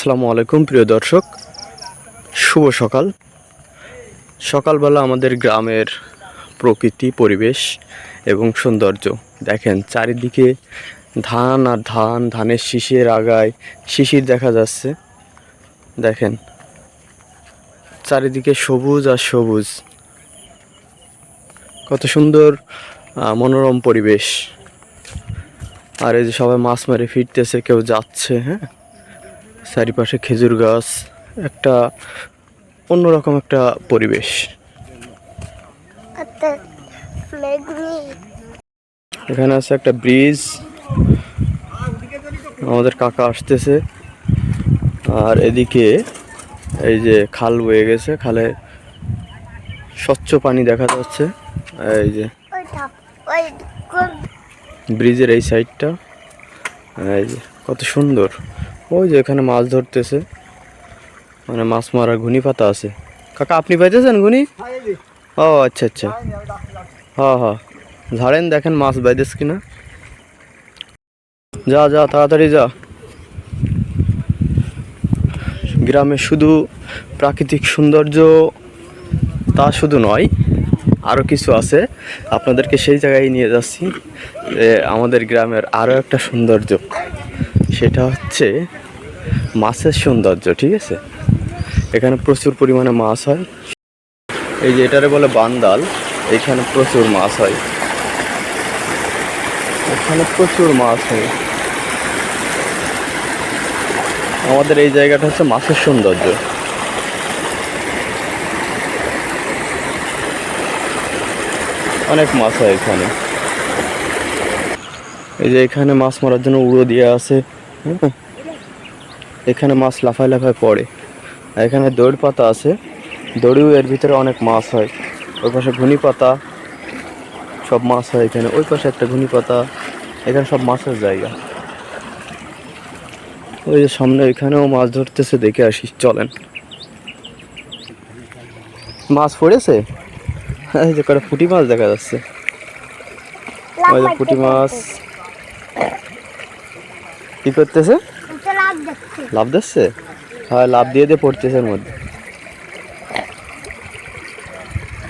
আসসালামু আলাইকুম, প্রিয় দর্শক। শুভ সকাল। সকালবেলা আমাদের গ্রামের প্রকৃতি, পরিবেশ এবং সৌন্দর্য। দেখেন, চারিদিকে ধান আর ধান, ধানের শিশির আগায় শিশির দেখা যাচ্ছে। দেখেন, চারিদিকে সবুজ আর সবুজ। কত সুন্দর মনোরম পরিবেশ। আর এই যে সবাই মাছ মারে ফিরতেছে, কেউ যাচ্ছে হ্যাঁ? চারিপাশে খেজুর গাছ একটা অন্যরকম একটা পরিবেশ. এখানে আছে একটা ব্রিজ আমাদের কাকা আসতেছে। আর এদিকে এই যে খাল বয়ে গেছে খালে স্বচ্ছ পানি দেখা যাচ্ছে। এই যে ব্রিজের এই সাইডটা এই যে কত সুন্দর। ওই যে এখানে মাছ ধরতেছে। মানে মাছ মারার ঘুনি পাতা আছে। কাকা, আপনি পাইতেছেন ঘুনি ও আচ্ছা আচ্ছা। হ্যাঁ হ্যাঁ ঝাড়েন দেখেন মাছ বাইতেছ কিনা। যা যা, তাড়াতাড়ি যা। গ্রামে শুধু প্রাকৃতিক সৌন্দর্য, তা শুধু নয় আরও কিছু আছে। আপনাদেরকে সেই জায়গায় নিয়ে যাচ্ছি আমাদের গ্রামের আরও একটা সৌন্দর্য। সেটা হচ্ছে মাছের সৌন্দর্য, ঠিক আছে? এখানে প্রচুর পরিমাণে মাছ হয়। এই যে এটারে বলে বান্দাল, এখানে প্রচুর মাছ হয়। এখানে প্রচুর মাছ হয়। আমাদের এই জায়গাটা হচ্ছে মাছের সৌন্দর্য। অনেক মাছ হয় এখানে। এই যে এখানে মাছ মারার জন্য উড়ো দিয়ে আছে হ্যাঁ। এখানে মাছ লাফায় লাফায় পড়ে। আর এখানে দড়ি পাতা আছে। দড়িও এর ভিতরে অনেক মাছ হয়। ওই পাশে ঘুনি পাতা, সব মাছ হয় এখানে। ওই পাশে একটা ঘুনি পাতা, এখানে সব মাছের জায়গা। ওই যে সামনে এখানেও মাছ ধরতেছে, দেখে আসি, চলেন। মাছ পড়েছে? এই যে কটা পুঁটি মাছ দেখা যাচ্ছে। ওই যে পুঁটি মাছ। কি করতেছে? লাভ দিচ্ছে? হ্যাঁ লাভ দিয়ে দিয়ে পড়তেছে মধ্যে।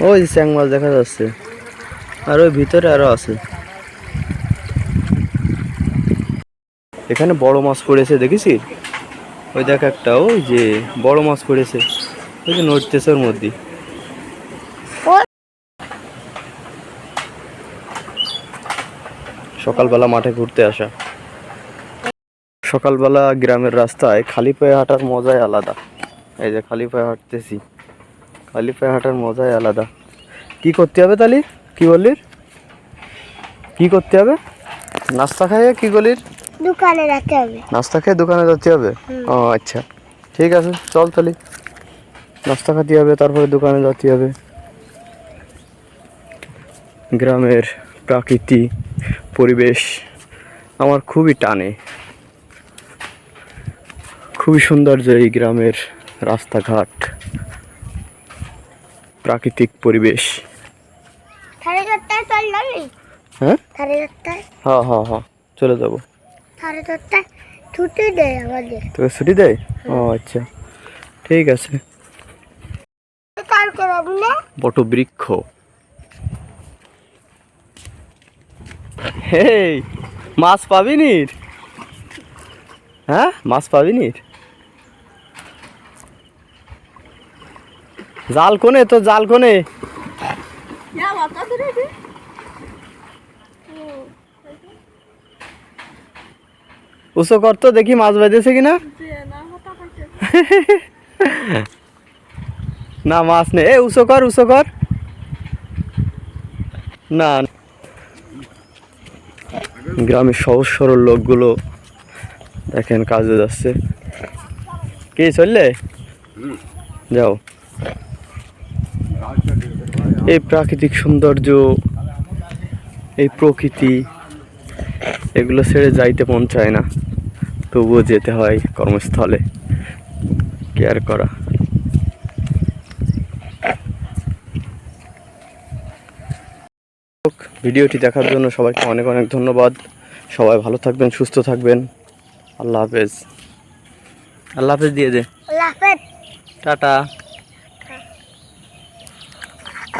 ওই যে চ্যাং মাছ দেখা যাচ্ছে। আর ওই ভিতরে আরও আছে। এখানে বড় মাছ পড়েছে দেখেছি ওই দেখ একটা, ওই যে বড় মাছ পড়েছে। ওই যে নড়তেছে ওর মধ্যে। সকালবেলা মাঠে ঘুরতে আসা। সকালবেলা গ্রামের রাস্তায় খালি পায়ে হাঁটার মজাই আলাদা। এই যে খালি পায়ে হাঁটতেছি। খালি পায়ে হাঁটার মজাই আলাদা। কি করতে হবে তালি? কি বললির কি করতে হবে? নাস্তা খাইয়ে কি বলির দোকানে রাখতে হবে। নাস্তা খেয়ে দোকানে যেতে হবে? ও আচ্ছা। ঠিক আছে চল তালি। নাস্তা খাতে হবে তারপরে দোকানে যেতে হবে। গ্রামের প্রাকৃতিক পরিবেশ আমার খুবই টানে। খুবই সৌন্দর্য এই গ্রামের রাস্তাঘাট। প্রাকৃতিক পরিবেশ। হ্যাঁ? হ্যাঁ হ্যাঁ হ্যাঁ চলে যাব। ছুটি দেয় আমাদের। তোকে ছুটি দেয়? ও আচ্ছা। ঠিক আছে। বটবৃক্ষ। হেই মাছ পাবি নির হ্যাঁ মাছ পাবি নির জাল কোনে? তো জাল কোনে? উসো কর তো, দেখি মাছ বেঁধেছে কিনা। না, মাছ নেই। এ, উসো কর উসো কর। না। গ্রামের সহজ সরল লোকগুলো দেখেন কাজে যাচ্ছে। কে, চললে? যাও। এই প্রাকৃতিক সৌন্দর্য এই প্রকৃতি এগুলো ছেড়ে যাইতে মন চায় না। তবুও যেতে হয় কর্মস্থলে। কেয়ার করা। ভিডিওটি দেখার জন্য সবাইকে অনেক অনেক ধন্যবাদ। সবাই ভালো থাকবেন সুস্থ থাকবেন। আল্লাহ হাফেজ। আল্লাহ হাফেজ দিয়ে দে। টাটা।